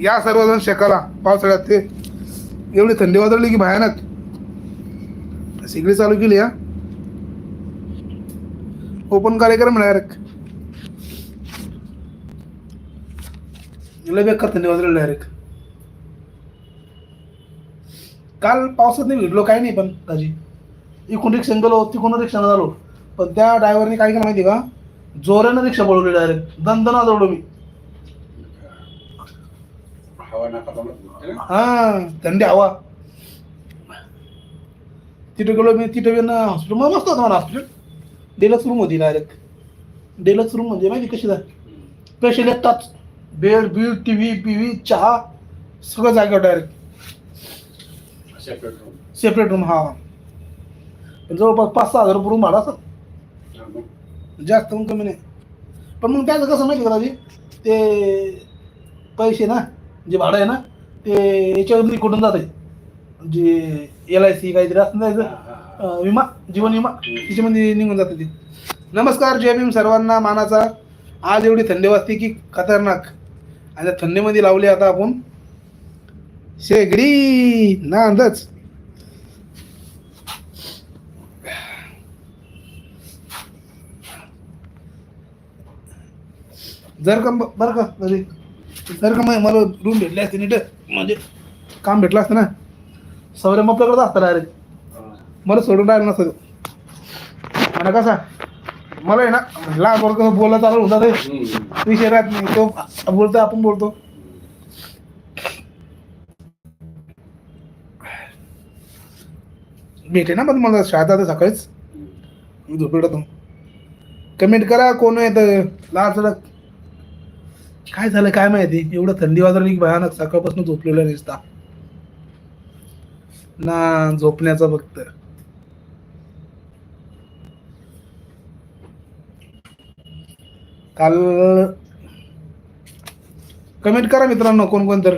या सर्वजण शेकाला पावसाळ्यात ते एवढी थंडी वादळली की भयानक. सिगडी चालू केली या ओपन कार्यक्रम डायरेक्ट लय बेकार थंडी वाजवली डायरेक्ट काल पावसात नाही भिडलो काही नाही पण ताजी इकडून रिक्षा गेलो तिकडून रिक्षाने झालो पण त्या ड्रायव्हरने काय केलं माहिती का? जोरानं रिक्षा पळवली डायरेक्ट दंदना जोडलो मी हवा नाका जमत हा थंडी हवा तिथे गेलो मी तिथे हॉस्पिटल मग मस्त होतं मला हॉस्पिटल डेलक्स रूम होती डायरेक्ट डेलक्स रूम म्हणजे माहिती कशी जाय पेशंट एकटाच bed bed T V P V चहा सगळं जागेवर direct separate room separate room हा पण जवळपास पाच सहा हजार रुपये रूम भाडा असं जास्त कमी नाही पण मग त्याचं कसं माहिती का ते पैसे ना जे भाडं आहे ना ते याच्यावर कुठून जाते जे एल आय सी काहीतरी असं जायचं अं, विमा जीवन विमा त्याच्यामध्ये निघून जाते ते. नमस्कार जय भीम सर्वांना मानाचा. आज एवढी थंडी वाजते की खतरनाक. आणि त्या थंडीमध्ये लावली आता आपण शेगडी ना अंदाज जर का बरं का सर का मग मला रूम भेटले असते नीट म्हणजे काम भेटलं असतं ना सौर्य आपल्याकडे असतं डायरेक्ट मला सोडून राहिलं नसतं म्हणा कसा मला आहे ना लहान वर्ग बोलला चालू होता ते. विषय राहत नाही तो बोलतो आपण बोलतो. भेटे ना पण मला शाळेत आता सकाळीच. मी झोपेत कमेंट करा कोण येतं लहान सडक. काय झालं काय माहिती? एवढं थंडी वाजवली की भयानक सकाळपासून झोपलेला दिसता ना झोपण्याचा फक्त. काल कमेंट करा मित्रांनो कोण कोण तर.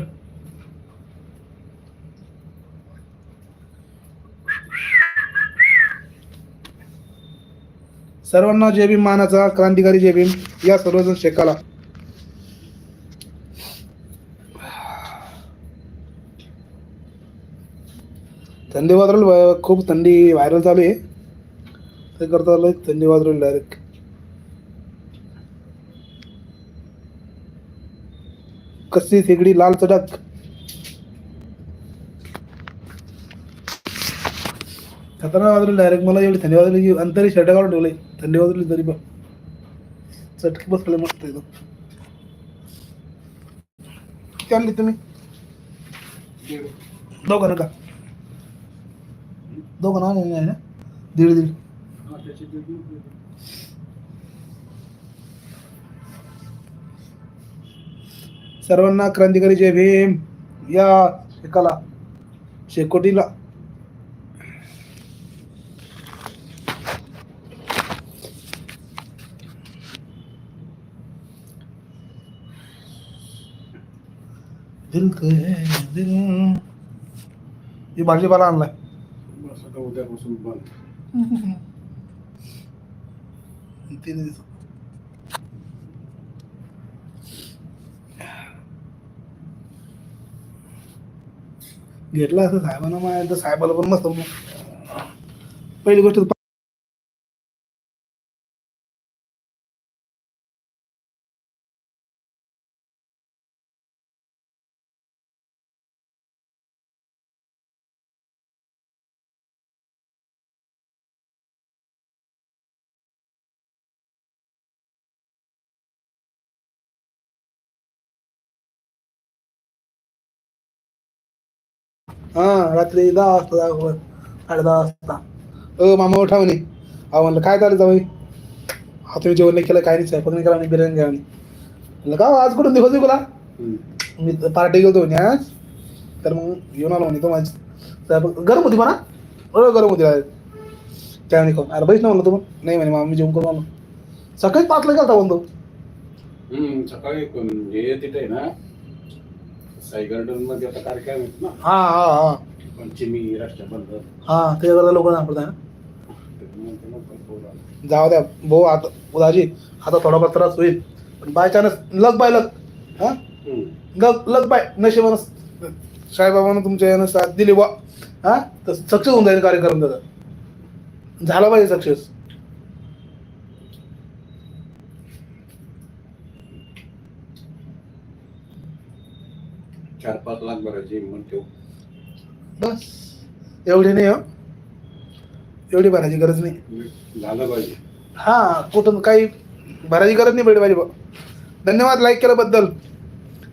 सर्वांना जय भीम मानाचा क्रांतिकारी जय भीम या सर्वजण शेकाला. थंडी वाजरल खूप थंडी व्हायरल चालू आहे ते करता आलं थंडी वाजरल डायरेक्ट कशी शेगडी लाल चटक खतरनाक वाजवली डायरेक्ट मला एवढी थंडी वाजली की अंतरी शर्ट काढून ठेवले. थंडी वाजली तरी पण. चटकी बसले मस्त एकदम. चालली तुम्ही? दोघं नका. दोघं ना नाही ना? दीड दीड. सर्वांना क्रांतिकारी जय भीम. या एकाला शेकोटीला. दिल दिल. ही भाजीपाला आणलाय. आता उद्यापासून बंद. तीन घेतला असं साहेबांना माहिती साहेबाला पण मस्त पहिली गोष्ट हा रात्री दहा वाजता दाखवलं साडे दहा वाजता. अ मामा उठा म्हणे. अहो म्हणलं काय चालू जाऊ हा तुम्ही जेवण नाही केलं काय नाही. स्वयंपाक नाही केला आणि बिर्याणी घ्या म्हणे. म्हणलं का हो, आज कुठून दिवस तुला मी पार्टी गेलो म्हणे आज. तर मग घेऊन आलो म्हणे तो माझी स्वयंपाक गरम होती म्हणा. अ गरम होती. त्या म्हणे खाऊन अरे बैस ना म्हणलं तू नाही म्हणे मामा मी जेवण करून आलो. सकाळी पाचला गेलता म्हणतो. हम्म, सकाळी हे तिथे ना साई गार्डनमध्ये आता कार्यक्रम आहेत ना. हा हा हा. पंचमी हा त्याच्याकरता लोक सापडताय ना त्याच्यामुळे. जाऊ द्या भाऊ आता उदाजी आता थोडाफार त्रास होईल. पण by chance luck by luck हा? हम्म. लग लग बाय नशिबानं साईबाबानं तुमच्या यानं साथ दिली बा हा? तर सक्सेस होऊन जाईल कार्यक्रम त्याचा. झाला पाहिजे सक्सेस. चार पाच लाख भरायची हिंमत ठेव बस. एवढी नाही हो. एवढी भरायची गरज नाही. झालं पाहिजे. हा कुठून काही भरायची गरज नाही पडली पाहिजे बा धन्यवाद लाईक केल्याबद्दल.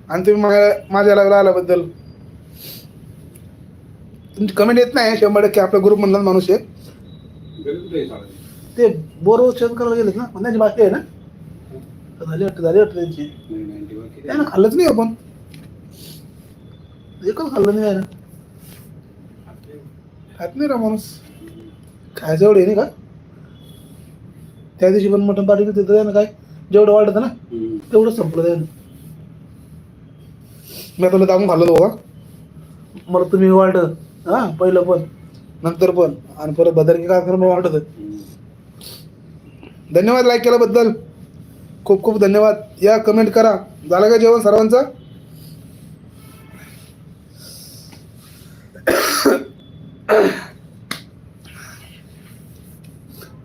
आणि तुम्ही माझ्या माझ्या लाईव्हला आल्याबद्दल. तुमची कमेंट येत नाही शंभर टक्के आपल्या ग्रुप मधला माणूस आहे. गरीब नाही चालेल ते बोर शेत करायला गेलेत ना त्यांची बाकी आहे ना. झाली वाटतं झाली वाटतं त्यांची. नाही, नाही, तेव्हा किती? त्यानं खाल्लंच नाही आपण. एकच खाल्लं नाही यानं खात नाही. रा माणूस. खायचं एवढं नाही का? त्या दिवशी पण मटण पार्टी केली होती त्यानं काय? जेवढं वाटतं ना. तेवढं संपलं त्यानं. मी तुला दाबून खाल्लं बघा. मला तुम्ही वाटत हा पहिलं पण नंतर पण आणि परत बदरकी कार्यक्रम वाटत. धन्यवाद लाईक केल्याबद्दल. खूप खूप धन्यवाद. या कमेंट करा. झालं का जेवण सर्वांचं?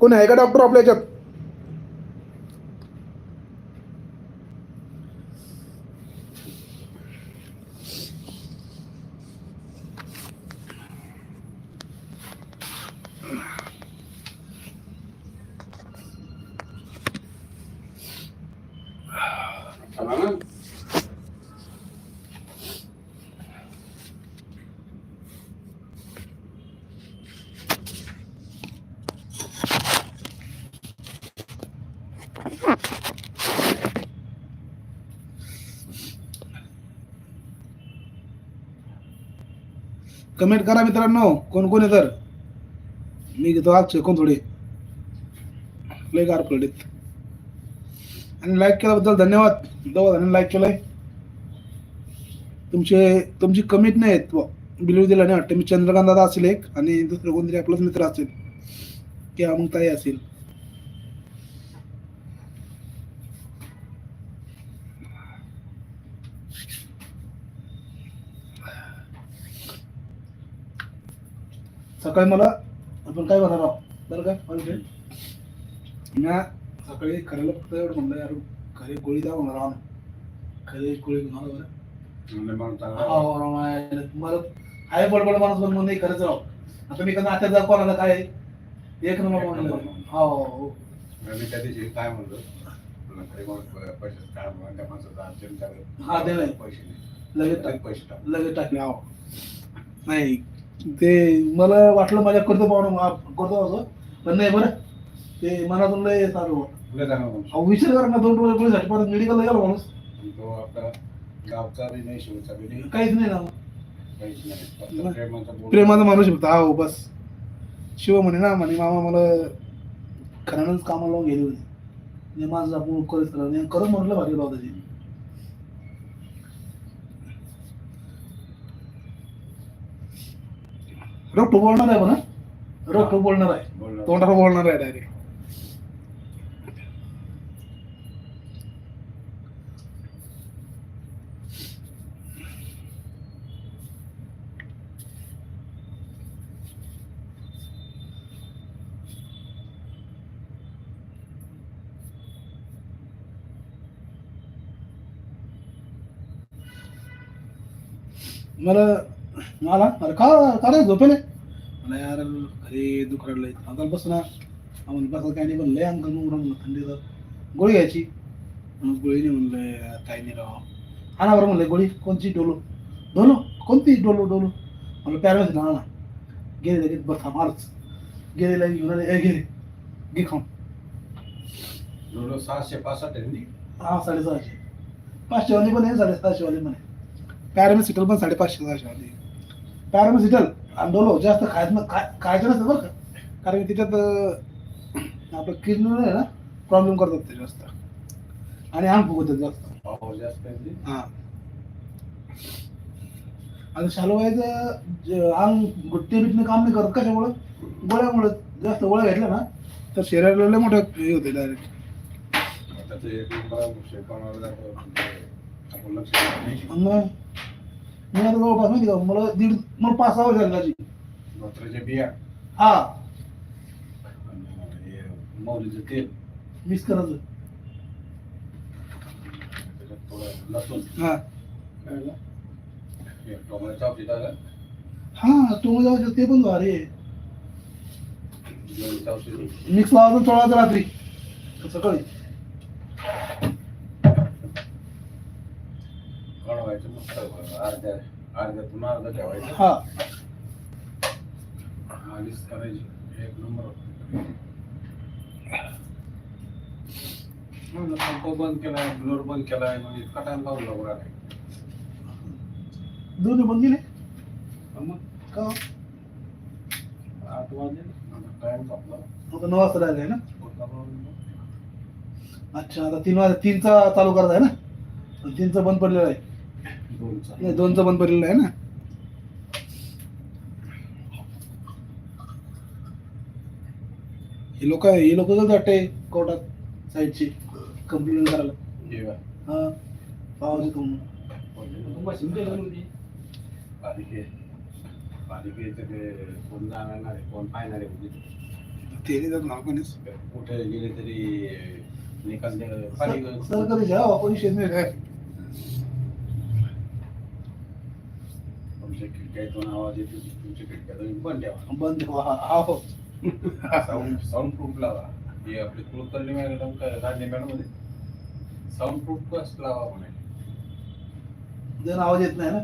कोण आहे का डॉक्टर आपल्या याच्यात? कमेंट करा मित्रांनो. कोण कोण आहे तर? मी घेतो आज कोण थोडे लय गार पडलेत. आणि लाईक केल्याबद्दल धन्यवाद. धन्यवाद आणि लाईक केलाय. तुमचे तुमची कमीच नाही आहेत. बिलीव दिला नाही वाटतं मी चंद्रकांत दादा असेल एक आणि दुसरं कोणतरी आपलाच मित्र असेल. किंवा मग ताई असेल. सकाळी मला आपण काय बनवणार आहोत बरं काय म्हणजे म्या सकाळी खऱ्याला फक्त एवढं म्हणलं यार खरी गोळी द्या म्हणणार आहो खरी गोळी आलो बरं हो. मला आहे. बडबड माणूस पण म्हणून नाही खरंच राव. आता मी कधी आता जा कोणाला काय? आहे? एक नंबर म्हणलं. हो हो मी त्या दिवशी काय म्हणलो? पैसे. हा, लगेच टाक. लगेच पैसे टाक. लगेच टाकले हो नाही. ते मला वाटलं माझ्या करतो पाहून करतो असं पण नाही बरं. ते मनातून लय माणूस. अहो विचार करा ना दोन डोळे पोलीस परत मेडिकलला गेला माणूस. आणि तो आपला गावचा बी नाही शिवचा बी नाही. काहीच नाही ना. काहीच नाही. फक्त प्रेमाचा बोल. प्रेमाचा माणूस होता हा हो बस. शिव म्हणे ना म्हणे मामा मला खऱ्यानंच कामाला लावून गेली होती. म्हणजे माझं आपण करत करा करत म्हटलं भारी लावता ते रोख बोलणार आहे म्हणा रोख बोलणार आहे बोलणार. तोंडावर बोलणार आहे डायरेक्ट मला मला? अरे का का रे झोपेले. मला यार अरे दुखरायला लय अंकल बस ना आम्हाला बस काय नाही पण लय अंकल मग म्हणलं थंडीचं. गोळी घ्यायची. मग गोळी नाही म्हणलं काही नाही राव. ना बरं म्हणलं गोळी कोणची डोलो? डोलो? कोणती डोलो डोलो? म्हणलं पॅरामेस ना ना. गेले लगेच बस मारच गेले लगेच घेऊन आले, ए गेले. घे खाऊन. एवढं सहाशे पासष्ट आहे नी. हा साडेसहाशे. पाचशे वाली पण आहे साडेसहाशे वाली पण आहे. पॅरामेसिटल पण साडेपाचशे सहाशे वाली पॅरामेसिटल आणि डोलो जास्त खायचं खायचं नसतं बरं का. कारण की त्याच्यात आपलं किडनी आहे ना प्रॉब्लेम करतात ते जास्त. आणि अंग फुगतात जास्त. जास्त. हा. आणि शालवायचं अंग गुट्टे बिटणे काम नाही करत कशामुळं? गोळ्यामुळं. जास्त गोळ्या घेतल्या ना तर शरीराला लय मोठं हे होते डायरेक्ट एक नंबर. आपण लक्ष देत नाही. मग मी आता जवळपास माहिती का मला दीड मला पाच सहा वर्ष झाली बिया. हा. आणि हे तेल. मिस करायचं. त्याच्यात थोडं लसूण. हा. हे टोमॅटोचं औषध आलं हा तू ते पण भारी आहे. मिक्स लावायचं चोळायचं रात्री. सकाळी कळवायचं मस्त अर्ध्या अर्ध्यातून अर्धा ठेवायचं हा करायची एक नंबर पंप बंद केलाय ब्लोअर बंद केलाय म्हणजे इतका टाइम लावला बघा दोन्ही बंद गेले मग. का? आठ वाजले टाइम संपला. आता नऊ वाजता राहिले ना? अच्छा आता तीन वाजता तीनचा चालू करायचा आहे ना? तीनचा बंद पडलेला आहे. नाही दोनचा बंद पडलेला आहे ना. हे लोक हे लोक जात वाटते कोर्टात साईडची कंप्लेंट करायला. हे. हा कोण जाणार आहे कोण पाहणार आहे ते नाही जात कुठे गेले तरी निकाल सरकारी घ्या ऑपोजिशन काय खिडक्यातून आवाज येतो तुमच्या खिडक्या तुम्ही बंद ठेवा. बंद ठेवा. हा हा. हो साऊंड साऊंड प्रूफ लावा. हे आपले कुलकर्णी मॅडम काय राजे मॅडममध्ये साऊंड प्रूफ बस लावा म्हणे? जर आवाज येत नाही ना?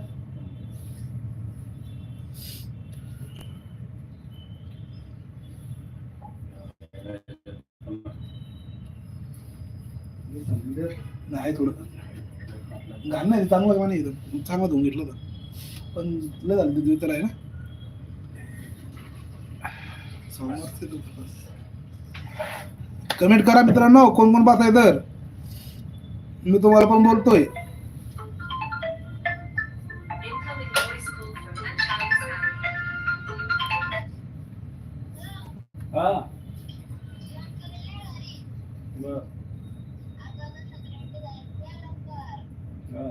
नाही थोडं. घाण नाही चांगलं एकदम चांगलं धुवून घेतलं होतं. पण लय झालं ते दिवसाला आहे ना कमेंट करा मित्रांनो कोण कोण पाहताय तर? मी तुम्हाला पण बोलतोय. हा बर हा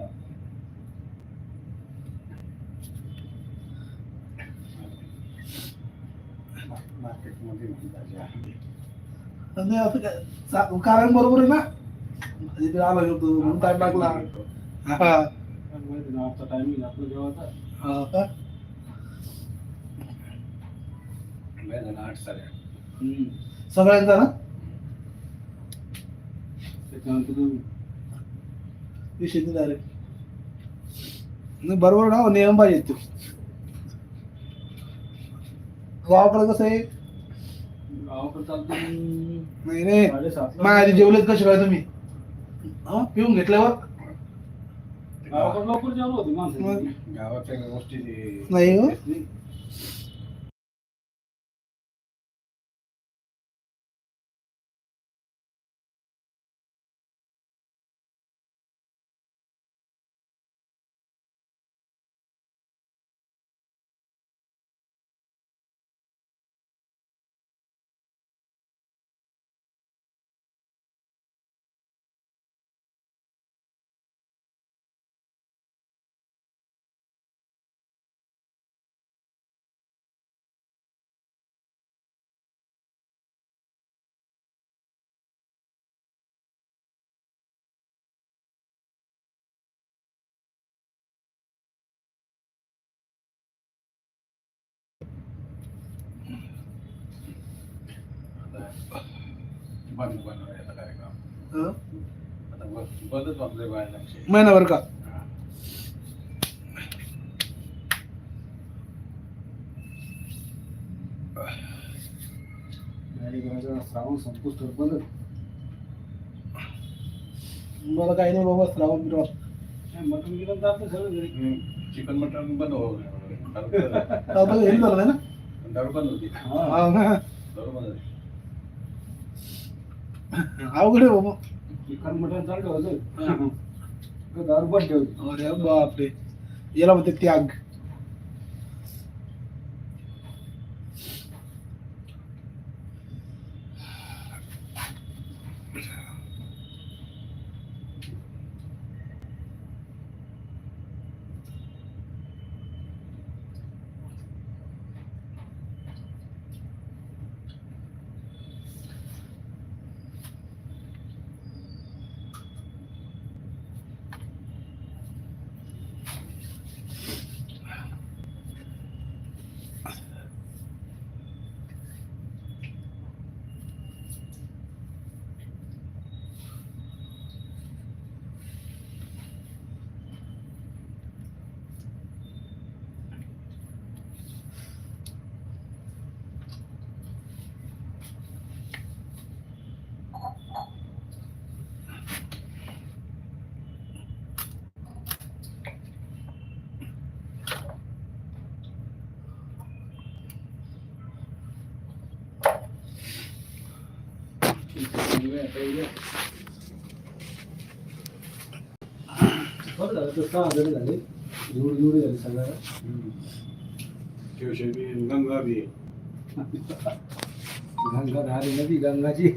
मार्केटमध्ये आणि असं काय? कारण बरोबर आहे ना? इथे आलो होतो म्हणून टाइम लागला. हा. टायमिंग आपलं जेवायचा हा का? नाही झाला आठ साडेआठ हम्म. सगळ्यांचा ना? त्याच्यानंतर तुम्ही विषय नाही डायरेक्ट नाही बरोबर ना नियम पाहिजे तो. गावाकडे कसं आहे? नाही नाही. साडेसातला माझ्या जेवलेत कसे काय तुम्ही? हा पिऊन घेतल्यावर? गावाकडे लवकर जेवण होती माणसं. गावाच्या गोष्टी नाही हो. बंद बनवला याचा कार्यक्रम. हा? आता बंद- बंदच बाहेर महिनाभर का? श्रावण संपुष्ट बंद. मला काही नाही बाबा श्रावण बिरावण. मटन गिटन जातं सगळं घरी. चिकन मटन बंद हो आता हे झालं. नाही ना? दारू बंद होती. हा. ना. दारू बंद होती अवघड आहे बाबा चिकन मटन चाललं होतं दारू बंद ठेवली अरे बापरे याला म्हणते त्याग धारी नदी गंगाची